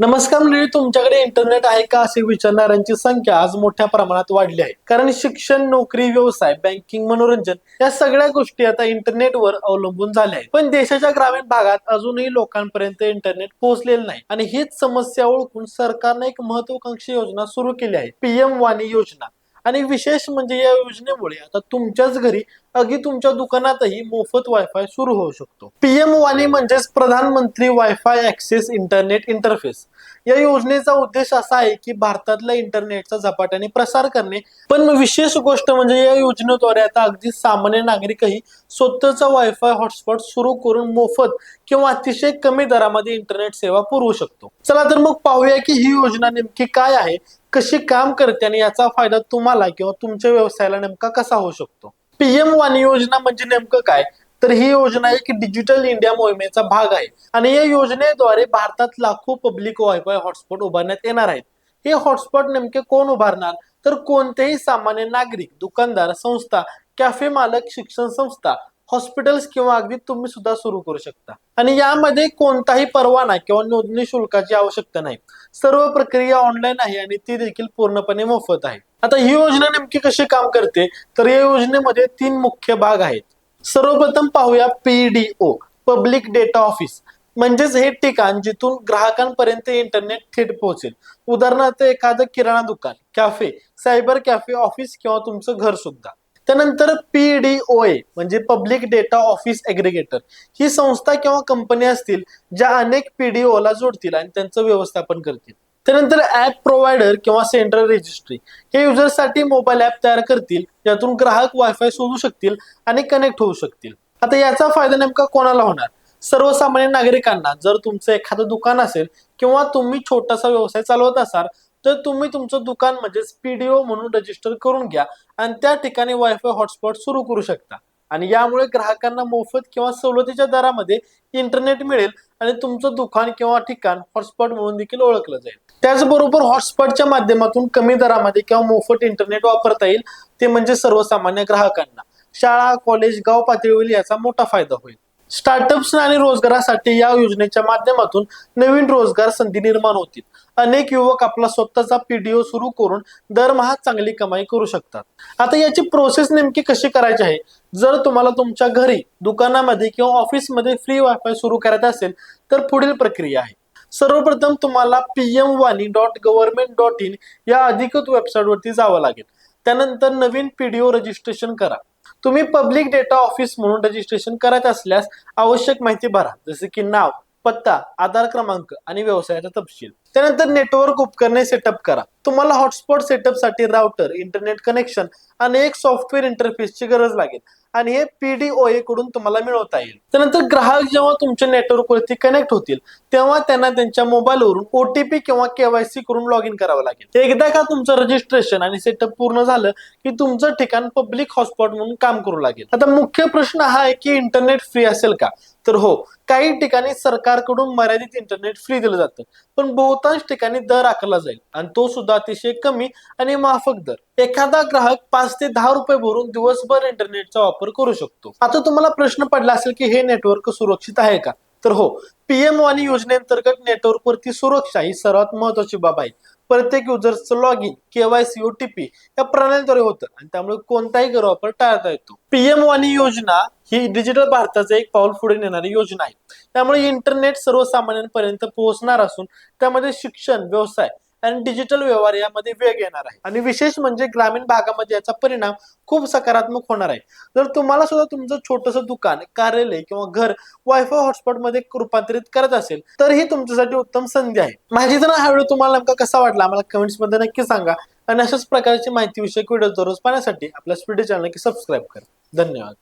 नमस्कार मंडळी तुमच्याकडे इंटरनेट आहे का असे विचारणाऱ्यांची संख्या आज मोठ्या प्रमाणात वाढली आहे. कारण शिक्षण नोकरी व्यवसाय बँकिंग मनोरंजन या सगळ्या गोष्टी आता इंटरनेटवर अवलंबून झाल्या आहेत. पण देशाच्या ग्रामीण भागात अजूनही लोकांपर्यंत इंटरनेट पोहोचलेलं नाही. आणि हीच समस्या ओळखून सरकारने एक महत्वाकांक्षी योजना सुरू केली आहे. पीएम वाणी योजना. आणि विशेष म्हणजे या योजनेमुळे आता तुमच्याच घरी अगदी तुमच्या दुकानातही मोफत वायफाय सुरू होऊ शकतो. पीएम वाणी म्हणजेच प्रधानमंत्री वायफाय ऍक्सेस इंटरनेट इंटरफेस या योजनेचा उद्देश असा आहे की भारतातल्या इंटरनेटचा झपाट्याने प्रसार करणे. पण विशेष गोष्ट म्हणजे या योजनेद्वारे आता अगदी सामान्य नागरिकही स्वतःचा वायफाय हॉटस्पॉट सुरू करून मोफत किंवा अतिशय कमी दरामध्ये इंटरनेट सेवा पुरवू शकतो. चला तर मग पाहूया की ही योजना नेमकी काय आहे. कशी काम करते आणि याचा फायदा तुम्हाला किंवा तुमच्या व्यवसायाला नेमका कसा होऊ शकतो? पीएम वाणी योजना म्हणजे नेमकं काय? तर ही योजना एक डिजिटल इंडिया मोहिमेचा भाग आहे. आणि या योजनेद्वारे भारतात लाखो पब्लिक वायफाय हॉटस्पॉट उभारण्यात येणार आहेत. हे हॉटस्पॉट नेमके कोण उभारणार? तर कोणतेही सामान्य नागरिक दुकानदार संस्था कॅफे मालक शिक्षण संस्था हॉस्पिटल्स किंवा अगदी तुम्ही सुद्धा सुरू करू शकता. आणि यामध्ये कोणताही परवाना किंवा नोंदणी शुल्काची आवश्यकता नाही. सर्व प्रक्रिया ऑनलाईन आहे आणि ती देखील पूर्णपणे मोफत आहे. आता ही योजना नेमकी कशी काम करते? तर या योजनेमध्ये तीन मुख्य भाग आहेत. सर्वप्रथम पाहूया पीडीओ पब्लिक डेटा ऑफिस म्हणजेच हे ठिकाण जिथून ग्राहकांपर्यंत इंटरनेट थेट पोहोचेल. उदाहरणार्थ एखादं किराणा दुकान कॅफे सायबर कॅफे ऑफिस किंवा तुमचं घर सुद्धा. त्यानंतर पीडीओए म्हणजे पब्लिक डेटा ऑफिस एग्रिगेटर ही संस्था किंवा कंपनी असतील ज्या अनेक पीडीओला जोडतील आणि त्यांचं व्यवस्थापन करतील. त्यानंतर ऍप प्रोव्हायडर किंवा सेंट्रल रजिस्ट्री हे युजर्ससाठी मोबाईल ऍप तयार करतील ज्यातून ग्राहक वायफाय शोधू शकतील आणि कनेक्ट होऊ शकतील. आता याचा फायदा नेमका कोणाला होणार? सर्वसामान्य नागरिकांना जर तुमचं एखादं दुकान असेल किंवा तुम्ही छोटासा व्यवसाय चालवत असाल तर तुम्ही तुमचं दुकान म्हणजेच पीडीओ म्हणून रजिस्टर करून घ्या आणि त्या ठिकाणी वायफाय हॉटस्पॉट सुरू करू शकता. आणि यामुळे ग्राहकांना मोफत किंवा सवलतीच्या दरामध्ये इंटरनेट मिळेल आणि तुमचं दुकान किंवा ठिकाण हॉटस्पॉट म्हणून देखील ओळखलं जाईल. त्याचबरोबर हॉटस्पॉटच्या माध्यमातून कमी दरामध्ये किंवा मोफत इंटरनेट वापरता येईल ते म्हणजे सर्वसामान्य ग्राहकांना. शाळा कॉलेज गाव पातळीवर याचा मोठा फायदा होईल. स्टार्टअप्स आणि रोजगारासाठी या योजनेच्या माध्यमातून नवीन रोजगार संधी निर्माण होतील. अनेक युवक आपला स्वतःचा पीडीओ सुरू करून दरमहा चांगली कमाई करू शकतात. आता याची प्रोसेस नेमकी कशी करायची आहे? जर तुम्हाला तुमच्या घरी दुकानामध्ये किंवा ऑफिसमध्ये फ्री वायफाय सुरू करायचं असेल तर पुढील प्रक्रिया आहे. सर्वप्रथम तुम्हाला पीएम वाणी डॉट गव्हर्नमेंट डॉट इन या अधिकृत वेबसाईटवरती जावं लागेल. त्यानंतर नवीन पीडीओ रजिस्ट्रेशन करा. तुम्ही पब्लिक डेटा ऑफिस म्हणून रजिस्ट्रेशन करायचं असल्यास आवश्यक माहिती भरा. जसे की नाव पत्ता आधार क्रमांक आणि व्यवसायाचा तपशील. त्यानंतर नेटवर्क उपकरणे सेटअप करा. तुम्हाला हॉटस्पॉट सेटअपसाठी राउटर इंटरनेट कनेक्शन आणि एक सॉफ्टवेअर इंटरफेसची गरज लागेल. आणि हे पीडीओए कडून तुम्हाला मिळवता येईल. त्यानंतर ग्राहक जेव्हा तुमच्या नेटवर्कवरती कनेक्ट होतील तेव्हा त्यांना त्यांच्या मोबाईलवरून ओटीपी किंवा केवायसी करून लॉग इन करावं लागेल. एकदा का तुमचं रजिस्ट्रेशन आणि सेटअप पूर्ण झालं की तुमचं ठिकाण पब्लिक हॉटस्पॉट म्हणून काम करू लागेल. आता मुख्य प्रश्न हा आहे की इंटरनेट फ्री असेल का? तर हो काही ठिकाणी सरकारकडून मर्यादित इंटरनेट फ्री दिलं जातं. पण बहुतांश ठिकाणी दर आखला जाईल. आणि तो सुद्धा अतिशय कमी आणि माफक दर. एखादा ग्राहक पाच ते दहा रुपये भरून दिवसभर इंटरनेटचा वापर करू शकतो. आता तुम्हाला प्रश्न पडला असेल की हे नेटवर्क सुरक्षित आहे का? तर हो पीएम वाणी योजनेअंतर्गत नेटवर्कवरती सुरक्षा ही सर्वात महत्वाची बाब आहे. प्रत्येक युजर्सचं लॉग इन केवायसी ओटीपी या प्रणालीद्वारे होतं आणि त्यामुळे कोणताही गैरवापर टाळता येतो. पीएम वाणी योजना ही डिजिटल भारताचं एक पाऊल पुढे नेणारी योजना आहे. त्यामुळे इंटरनेट सर्वसामान्यांपर्यंत पोहोचणार असून त्यामध्ये शिक्षण व्यवसाय आणि डिजिटल व्यवहार यामध्ये वेग येणार आहे. आणि विशेष म्हणजे ग्रामीण भागामध्ये याचा परिणाम खूप सकारात्मक होणार आहे. जर तुम्हाला सुद्धा तुमचं छोटंसं दुकान कार्यालय किंवा घर वायफाय हॉटस्पॉटमध्ये रूपांतरित करत असेल तर ही तुमच्यासाठी उत्तम संधी आहे. माहितीचा हा व्हिडिओ तुम्हाला नेमका कसा वाटला आम्हाला कमेंट्समध्ये नक्की सांगा. आणि अशाच प्रकारची माहिती विषयक व्हिडिओ दररोज पाहण्यासाठी आपल्या स्पीडी चॅनल नक्की सबस्क्राईब करा. धन्यवाद.